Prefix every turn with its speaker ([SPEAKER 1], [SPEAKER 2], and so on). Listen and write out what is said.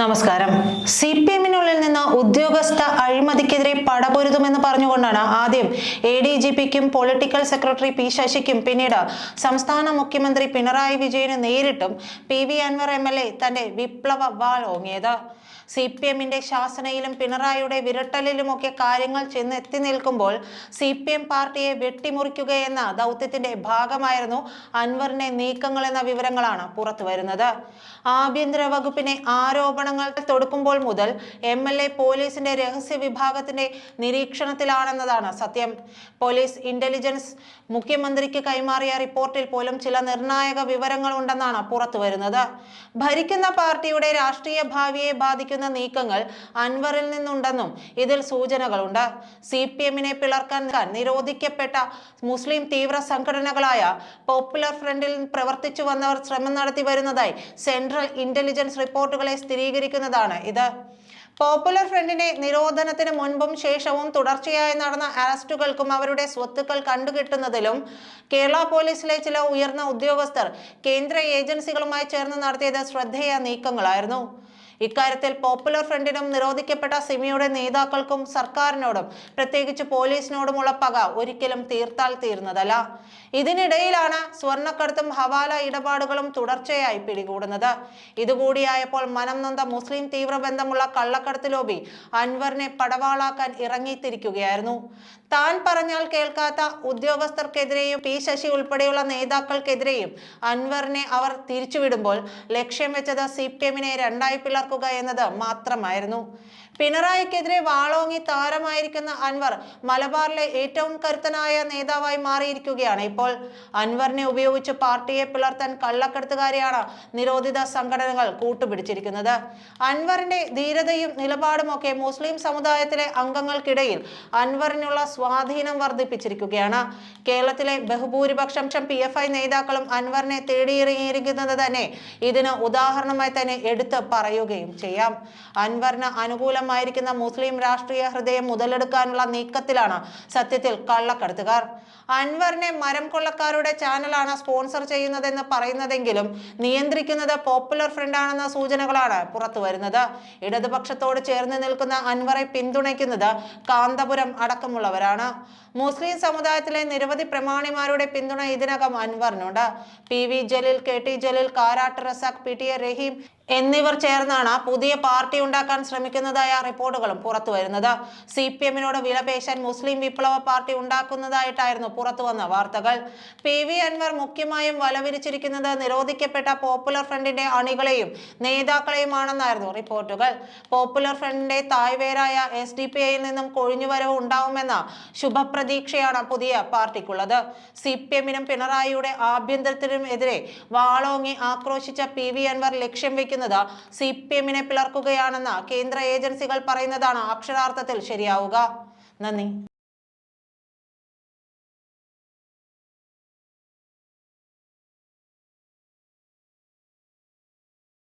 [SPEAKER 1] നമസ്കാരം. C P എമ്മിനുള്ളിൽ നിന്ന് ഉദ്യോഗസ്ഥ അഴിമതിക്കെതിരെ പടപൊരുതുമെന്ന് പറഞ്ഞുകൊണ്ടാണ് ആദ്യം എ ഡി ജി പിക്കും പൊളിറ്റിക്കൽ സെക്രട്ടറി പി ശശിക്കും പിന്നീട് സംസ്ഥാന മുഖ്യമന്ത്രി പിണറായി വിജയന് നേരിട്ടും P V Anvar M L A തന്റെ വിപ്ലവ വാൾ ഓങ്ങിയത്. സി പി എമ്മിന്റെ ശാസനയിലും പിണറായിയുടെ വിരട്ടലിലുമൊക്കെ കാര്യങ്ങൾ ചെന്ന് എത്തി നിൽക്കുമ്പോൾ സി പി എം പാർട്ടിയെ വെട്ടിമുറിക്കുകയെന്ന ദൗത്യത്തിന്റെ ഭാഗമായിരുന്നു അൻവറിന്റെ നീക്കങ്ങൾ എന്ന വിവരങ്ങളാണ് പുറത്തു വരുന്നത് ആഭ്യന്തര വകുപ്പിനെ ആരോപണങ്ങൾ തൊടുക്കുമ്പോൾ മുതൽ എം എൽ എ പോലീസിന്റെ രഹസ്യ വിഭാഗത്തിന്റെ നിരീക്ഷണത്തിലാണെന്നതാണ് സത്യം. പോലീസ് ഇന്റലിജൻസ് മുഖ്യമന്ത്രിക്ക് കൈമാറിയ റിപ്പോർട്ടിൽ പോലും ചില നിർണായക വിവരങ്ങൾ ഉണ്ടെന്നാണ് പുറത്തു വരുന്നത് ഭരിക്കുന്ന പാർട്ടിയുടെ രാഷ്ട്രീയ ഭാവിയെ ബാധിക്കുന്ന നീക്കങ്ങൾ അൻവറിൽ നിന്നുണ്ടെന്നും ഇതിൽ സൂചനകളുണ്ട്. സി പി എമ്മിനെ പിളർക്കാൻ നിരോധിക്കപ്പെട്ട മുസ്ലിം തീവ്ര സംഘടനകളായ പോപ്പുലർ ഫ്രണ്ടിൽ പ്രവർത്തിച്ചു വന്നവർ ശ്രമം നടത്തി വരുന്നതായി സെൻട്രൽ ഇന്റലിജൻസ് റിപ്പോർട്ടുകളെ സ്ഥിരീകരിക്കുന്നതാണ് ഇത് പോപ്പുലർ ഫ്രണ്ടിന്റെ നിരോധനത്തിന് മുൻപും ശേഷവും തുടർച്ചയായി നടന്ന അറസ്റ്റുകൾക്കും അവരുടെ സ്വത്തുക്കൾ കണ്ടുകിട്ടുന്നതിലും കേരള പോലീസിലെ ചില ഉയർന്ന ഉദ്യോഗസ്ഥർ കേന്ദ്ര ഏജൻസികളുമായി ചേർന്ന് നടത്തിയത് ശ്രദ്ധേയ നീക്കങ്ങളായിരുന്നു. ഇക്കാര്യത്തിൽ പോപ്പുലർ ഫ്രണ്ടിനും നിരോധിക്കപ്പെട്ട സിമിയുടെ നേതാക്കൾക്കും സർക്കാരിനോടും പ്രത്യേകിച്ച് പോലീസിനോടുമുള്ള പക ഒരിക്കലും തീർത്താൽ തീർന്നതല്ല. ഇതിനിടയിലാണ് സ്വർണക്കടത്തും ഹവാല ഇടപാടുകളും തുടർച്ചയായി പിടികൂടുന്നത്. ഇതുകൂടിയായപ്പോൾ മനം നൊന്ത മുസ്ലിം തീവ്രബന്ധമുള്ള കള്ളക്കടത്ത് ലോബി അൻവറിനെ പടവാളാക്കാൻ ഇറങ്ങിത്തിരിക്കുകയായിരുന്നു. താൻ പറഞ്ഞാൽ കേൾക്കാത്ത ഉദ്യോഗസ്ഥർക്കെതിരെയും പി ശശി ഉൾപ്പെടെയുള്ള നേതാക്കൾക്കെതിരെയും അൻവറിനെ അവർ തിരിച്ചുവിടുമ്പോൾ ലക്ഷ്യം വെച്ചത് സി പി എമ്മിനെ രണ്ടായി പിളർക്കുക എന്നത് മാത്രമായിരുന്നു. പിണറായിക്കെതിരെ വാളോങ്ങി താരമായിരിക്കുന്ന അൻവർ മലബാറിലെ ഏറ്റവും കരുത്തനായ നേതാവായി മാറിയിരിക്കുകയാണ്. ഇപ്പോൾ അൻവറിനെ ഉപയോഗിച്ച് പാർട്ടിയെ പിളർത്താൻ കള്ളക്കടത്തുകാരെയാണ് നിരോധിത സംഘടനകൾ കൂട്ടുപിടിച്ചിരിക്കുന്നത്. അൻവറിന്റെ ധീരതയും നിലപാടുമൊക്കെ മുസ്ലിം സമുദായത്തിലെ അംഗങ്ങൾക്കിടയിൽ അൻവറിനുള്ള സ്വാധീനം വർദ്ധിപ്പിച്ചിരിക്കുകയാണ്. കേരളത്തിലെ ബഹുഭൂരിപക്ഷം പി എഫ് ഐ നേതാക്കളും അൻവറിനെ തേടിയിറങ്ങിയിരിക്കുന്നത് തന്നെ ഇതിന് ഉദാഹരണമായി തന്നെ എടുത്ത് പറയുകയും ചെയ്യാം. അൻവറിന് അനുകൂലമായിരിക്കുന്ന മുസ്ലിം രാഷ്ട്രീയ ഹൃദയം മുതലെടുക്കാനുള്ള നീക്കത്തിലാണ് സത്യത്തിൽ കള്ളക്കടത്തുകാർ. അൻവറിനെ മരം കൊള്ളക്കാരുടെ ചാനലാണ് സ്പോൺസർ ചെയ്യുന്നതെന്ന് പറയുന്നതെങ്കിലും നിയന്ത്രിക്കുന്നത് പോപ്പുലർ ഫ്രണ്ട് ആണെന്ന സൂചനകളാണ് പുറത്തു വരുന്നത്. ഇടതുപക്ഷത്തോട് ചേർന്ന് നിൽക്കുന്ന അൻവറെ പിന്തുണയ്ക്കുന്നത് കാന്തപുരം അടക്കമുള്ളവരാണ്. മുസ്ലിം സമുദായത്തിലെ നിരവധി പ്രമാണിമാരുടെ പിന്തുണ ഇതിനകം അൻവറിനുണ്ട്. P V Jaleel K T Jaleel Karat Razak P T A Rahim എന്നിവർ ചേർന്നാണ് പുതിയ പാർട്ടി ഉണ്ടാക്കാൻ ശ്രമിക്കുന്നതായ റിപ്പോർട്ടുകളും പുറത്തു വരുന്നത്. സി പി എമ്മിനോട് വിലപേശാൻ മുസ്ലിം വിപ്ലവ പാർട്ടി ഉണ്ടാക്കുന്നതായിട്ടായിരുന്നു പുറത്തു വന്ന വാർത്തകൾ. പി വി അൻവർ മുഖ്യമായും വലവിരിച്ചിരിക്കുന്നത് നിരോധിക്കപ്പെട്ട പോപ്പുലർ ഫ്രണ്ടിന്റെ അണികളെയും നേതാക്കളെയുമാണെന്നായിരുന്നു റിപ്പോർട്ടുകൾ. പോപ്പുലർ ഫ്രണ്ടിന്റെ തായ്വേരായ എസ് ഡി പി ഐയിൽ നിന്നും കൊഴിഞ്ഞുവരവ് ഉണ്ടാവുമെന്ന ശുഭപ്രതീക്ഷയാണ് പുതിയ പാർട്ടിക്കുള്ളത്. സി പി എമ്മിനും പിണറായിയുടെ ആഭ്യന്തരത്തിനും എതിരെ വാളോങ്ങി ആക്രോശിച്ച പി വി അൻവർ ലക്ഷ്യം വെക്കുന്നത് സി പി എമ്മിനെ പിളർക്കുകയാണെന്ന് കേന്ദ്ര ഏജൻസികൾ പറയുന്നതാണ് അക്ഷരാർത്ഥത്തിൽ ശരിയാവുക. നന്ദി.